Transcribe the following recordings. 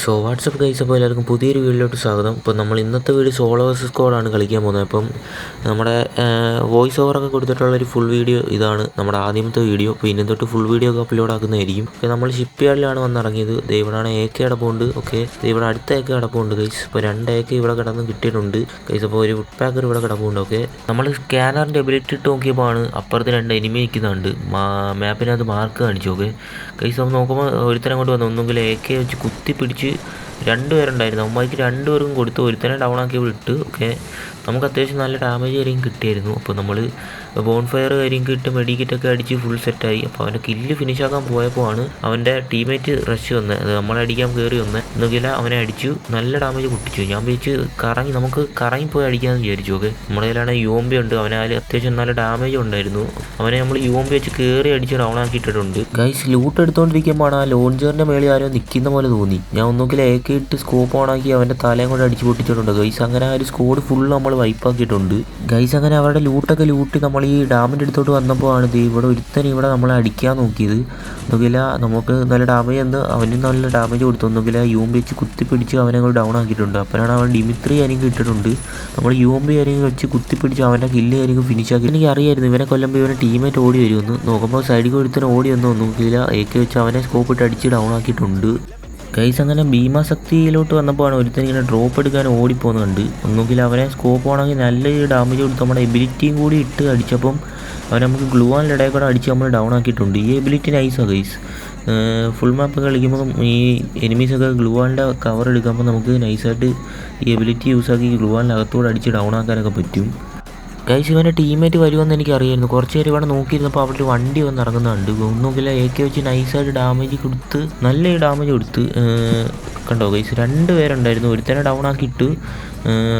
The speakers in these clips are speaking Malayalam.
സോ വാട്സപ്പ് ഗൈസ് അപ്പോൾ എല്ലാവർക്കും പുതിയൊരു വീഡിയോയിലോട്ട് സ്വാഗതം. ഇപ്പോൾ നമ്മൾ ഇന്നത്തെ വീഡിയോ സോളോ വേഴ്സസ് സ്കോഡാണ് കളിക്കാൻ പോകുന്നത്. അപ്പം നമ്മുടെ വോയിസ് ഓവറൊക്കെ കൊടുത്തിട്ടുള്ള ഒരു ഫുൾ വീഡിയോ ഇതാണ് നമ്മുടെ ആദ്യമത്തെ വീഡിയോ അപ്പോൾ ഇനി തൊട്ട് ഫുൾ വീഡിയോ ഒക്കെ അപ്ലോഡ് ആക്കുന്നതായിരിക്കും. ഇപ്പോൾ നമ്മൾ ഷിപ്പ് യാർഡിലാണ് വന്നിറങ്ങിയത് ദൈവടാണ് എ കെ അടപ്പുണ്ട്. ഓക്കെ ഇവിടെ അടുത്ത എ കെ അടപ്പുണ്ട് ഗൈസ് ഇപ്പോൾ രണ്ട് എ കെ ഇവിടെ കിടന്ന് കിട്ടിയിട്ടുണ്ട്. ഗൈസ് അപ്പോൾ ഒരു വുഡ് പാക്കർ ഇവിടെ കിടപ്പുണ്ട്. ഓക്കെ നമ്മൾ സ്കാനറിന്റെ എബിലിറ്റി ഇട്ട് നോക്കിയപ്പോൾ ആണ് അപ്പുറത്ത് രണ്ട് എനിമി നിൽക്കുന്നുണ്ട്. മാപ്പിനകത്ത് മാർക്ക് കാണിച്ചു. ഓക്കെ ഗൈസ് നമ്മൾ നോക്കുമ്പോൾ ഒരുത്തരം കൊണ്ട് വന്നു ഒന്നുകിൽ എ കെ വെച്ച് കുത്തി പിടിച്ച് രണ്ടുപേരുണ്ടായിരുന്നു. അമ്മായിക്ക് രണ്ടുപേർക്കും കൊടുത്ത് ഒരുത്തനെ ഡൗൺ ആക്കി വിട്ട് ഓക്കെ നമുക്ക് അത്യാവശ്യം നല്ല ഡാമേജ് കാര്യം കിട്ടിയായിരുന്നു. അപ്പോൾ നമ്മൾ ബോൺ ഫയർ കാര്യം കിട്ടും മെഡിക്കറ്റൊക്കെ അടിച്ച് ഫുൾ സെറ്റായി അപ്പോൾ അവന്റെ കില്ല് ഫിനിഷ് ആക്കാൻ പോയപ്പോൾ ആണ് അവന്റെ ടീമേറ്റ് റഷ് വന്നത് അത് നമ്മളെ അടിക്കാൻ കയറി വന്നത് എന്നുകില അവനെ അടിച്ചു നല്ല ഡാമേജ് പൊട്ടിച്ചു. ഞാൻ വിളിച്ച് കറങ്ങി നമുക്ക് കറങ്ങി പോയി അടിക്കാമെന്ന് വിചാരിച്ചു ഓക്കെ. നമ്മുടെ കയ്യിലാണെങ്കിൽ യു എം ബി ഉണ്ട് അവനാൽ അത്യാവശ്യം നല്ല ഡാമേജ് ഉണ്ടായിരുന്നു. അവനെ നമ്മൾ യോംബി വെച്ച് കയറി അടിച്ച് ഡൗൺ ആക്കിയിട്ടുണ്ട് ഗൈസ് ലൂട്ട് എടുത്തുകൊണ്ടിരിക്കുമ്പോൾ ആ ലോഞ്ചറിന്റെ മേളിൽ ആരോ നിൽക്കുന്ന പോലെ തോന്നി. ഞാൻ ഒന്നുകിൽ എ കെ ഇട്ട് സ്കോപ്പ് ഓണാക്കി അവന്റെ തലയും കൊണ്ട് അടിച്ച് പൊട്ടിച്ചിട്ടുണ്ട്. ഗൈസ് അങ്ങനെ ആ ഒരു സ്കോഡ് ഫുൾ നമ്മൾ വൈപ്പാക്കിയിട്ടുണ്ട്. ഗൈസ് അങ്ങനെ അവരുടെ ലൂട്ടൊക്കെ ലൂട്ടി നമ്മൾ ഈ ഡാമിന്റെ അടുത്തോട്ട് വന്നപ്പോൾ ആണ് ഇവിടെ ഒരുത്തൻ ഇവിടെ നമ്മളെ അടിക്കാൻ നോക്കിയത്. ഒന്നുകില നമുക്ക് നല്ല ഡാമേജ് എന്ന് അവന് നല്ല ഡാമേജ് കൊടുത്തു. ഒന്നുകില യു എം ബി വെച്ച് കുത്തിപ്പിടിച്ച് അവനെ ഡൗൺ ആക്കിയിട്ടുണ്ട്. അപ്പോഴാണ് അവൻ ഡിമിത്രി ആയിരിക്കും ഇട്ടിട്ടുണ്ട്. നമ്മൾ യു എം ബി ആയിരിക്കും വെച്ച് കുത്തിപ്പിടിച്ച് അവന്റെ കില്ല് ആയിരിക്കും ഫിനിഷ് ആക്കി. എനിക്ക് അറിയായിരുന്നു ഇവനെ കൊല്ലുമ്പോൾ ഇവനെ ടീമേറ്റ് ഓടി വരുമെന്ന്. നോക്കുമ്പോൾ സൈഡിൽ ഒരുത്തനെ ഓടി വന്നു. ഒന്നുകില എ കെ വെച്ച് അവനെ സ്കോപ്പ് ഇട്ട് അടിച്ച് ഡൗൺ ആക്കിയിട്ടുണ്ട്. ഗൈസ് അങ്ങനെ ഭീമാശക്തിയിലോട്ട് വന്നപ്പോഴാണ് ഒരുത്തൻ ഇങ്ങനെ ഡ്രോപ്പ് എടുക്കാൻ ഓടിപ്പോകുന്നുണ്ട്. ഒന്നുകിൽ അവനെ സ്കോപ്പ് ആണെങ്കിൽ നല്ല ഡാമേജ് കൊടുത്ത് നമ്മുടെ എബിലിറ്റിയും കൂടി ഇട്ട് അടിച്ചപ്പം അവൻ നമുക്ക് ഗ്ലൂ ആൻഡ് ഇടയിൽ കൂടെ അടിച്ച് നമ്മൾ ഡൗൺ ആക്കിയിട്ടുണ്ട്. ഈ എബിലിറ്റി നൈസാണ് ഗൈസ് ഫുൾ മാപ്പ് കളിക്കുമ്പോൾ ഈ എനിമീസൊക്കെ ഗ്ലൂ ആൻഡ് കവർ എടുക്കുമ്പോൾ നമുക്ക് നൈസായിട്ട് ഈ എബിലിറ്റി യൂസ് ആക്കി ഗ്ലൂ ആൻഡ് അകത്തോടെ അടിച്ച് ഡൗൺ ആക്കാനൊക്കെ പറ്റും. ഗൈസ് ഇവന്റെ ടീമേറ്റ് വരുമെന്ന് എനിക്ക് അറിയായിരുന്നു കുറച്ച് പേര് ഇവിടെ നോക്കിയിരുന്നപ്പോൾ അവിടെ ഒരു വണ്ടി വന്ന് ഇറങ്ങുന്നുണ്ട്. ഒന്നുമില്ല എ കെ വെച്ച് നൈസായിട്ട് ഡാമേജ് കൊടുത്ത് നല്ല ഡാമേജ് കൊടുത്ത് കണ്ടോ ഗൈസ് രണ്ട് പേരുണ്ടായിരുന്നു. ഒരുത്തനെ ഡൗൺ ആക്കിയിട്ട്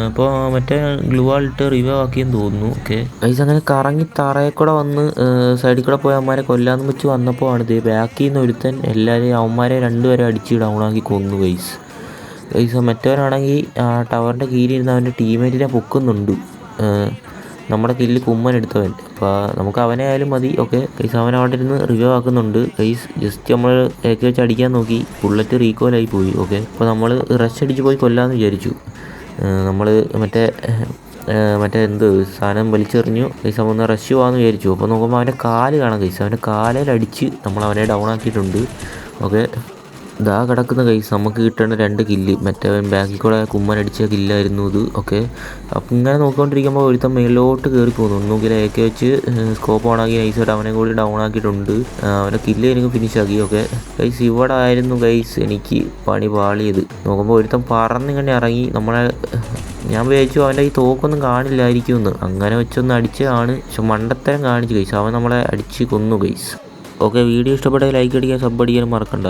അപ്പോൾ മറ്റേ ഗ്ലൂ ആളിട്ട് റിവൈവ് ആക്കിയെന്ന് തോന്നുന്നു. ഓക്കെ ഗൈസ് അങ്ങനെ കറങ്ങി തറയിൽ കൂടെ വന്ന് സൈഡിൽ കൂടെ പോയി അവന്മാരെ കൊല്ലാന്ന് വെച്ച് വന്നപ്പോൾ ആണ് ഇത് ബാക്കിൽ നിന്ന് ഒരുത്തൻ എല്ലാവരെയും അവന്മാരെ രണ്ടുപേരെ അടിച്ച് ഡൗൺ ആക്കി കൊന്നു ഗൈസ്. ഗൈസ് മറ്റവരാണെങ്കിൽ ടവറിന്റെ കീഴിൽ ഇരുന്ന് അവന്റെ ടീമേറ്റിനെ പൊക്കുന്നുണ്ട്. നമ്മുടെ കില്ല് കുമ്മൻ എടുത്തവൻ. അപ്പോൾ നമുക്ക് അവനെ ആയാലും മതി. ഓക്കെ? കൈസ് അവൻ അവിടെ ഇരുന്ന് റിവ്യൂ ആക്കുന്നുണ്ട്. കൈസ് ജസ്റ്റ് നമ്മൾ ഏക്കെ വെച്ച് അടിക്കാൻ നോക്കി. ബുള്ളറ്റ് റീകോലായി പോയി. ഓക്കെ? അപ്പോൾ നമ്മൾ റഷ് അടിച്ച് പോയി കൊല്ലാമെന്ന് വിചാരിച്ചു. നമ്മൾ മറ്റേ മറ്റേ എന്ത് സാധനം വലിച്ചെറിഞ്ഞു. കൈസ് അവൻ റഷ് പോകാമെന്ന് വിചാരിച്ചു. അപ്പോൾ നോക്കുമ്പോൾ അവന്റെ കാൽ കാണാം. കൈസ് അവന്റെ കാലയിൽ അടിച്ച് നമ്മൾ അവനെ ഡൗൺ ആക്കിയിട്ടുണ്ട്. ഓക്കെ? ഇതാ കിടക്കുന്ന കൈസ് നമുക്ക് കിട്ടേണ്ട രണ്ട് കില്ല്. മറ്റേ ബാക്കിൽ കൂടെ കുമ്മൻ അടിച്ച കില്ലായിരുന്നു ഇത്. ഓക്കെ അപ്പം ഇങ്ങനെ നോക്കിക്കൊണ്ടിരിക്കുമ്പോൾ ഒരുത്തൻ മേലോട്ട് കയറി പോകുന്നു ഒന്നുകിൽ എ കെ വെച്ച് സ്കോപ്പ് ഓണാക്കി നൈസായിട്ട് അവനെ കൂടി ഡൗൺ ആക്കിയിട്ടുണ്ട്. അവന്റെ കില്ല് എനിക്ക് ഫിനിഷ് ആക്കി. ഓക്കെ ഗൈസ് ഇവിടെ ആയിരുന്നു ഗൈസ് എനിക്ക് പണി പാളിയത്. നോക്കുമ്പോൾ ഒരുത്തൻ പറന്നിങ്ങനെ ഇറങ്ങി നമ്മളെ ഞാൻ വിചാരിച്ചു അവന്റെ ഈ തോക്കൊന്നും കാണില്ലായിരിക്കുമെന്ന്. അങ്ങനെ വെച്ചൊന്ന് അടിച്ചതാണ്. പക്ഷെ മണ്ടത്തരം കാണിച്ചു ഗൈസ് അവൻ നമ്മളെ അടിച്ച് കൊന്നു ഗൈസ് ഓക്കെ വീഡിയോ ഇഷ്ടപ്പെട്ടെങ്കിൽ ലൈക്ക് അടിക്കാൻ സബ് അടിക്കാനും മറക്കണ്ട.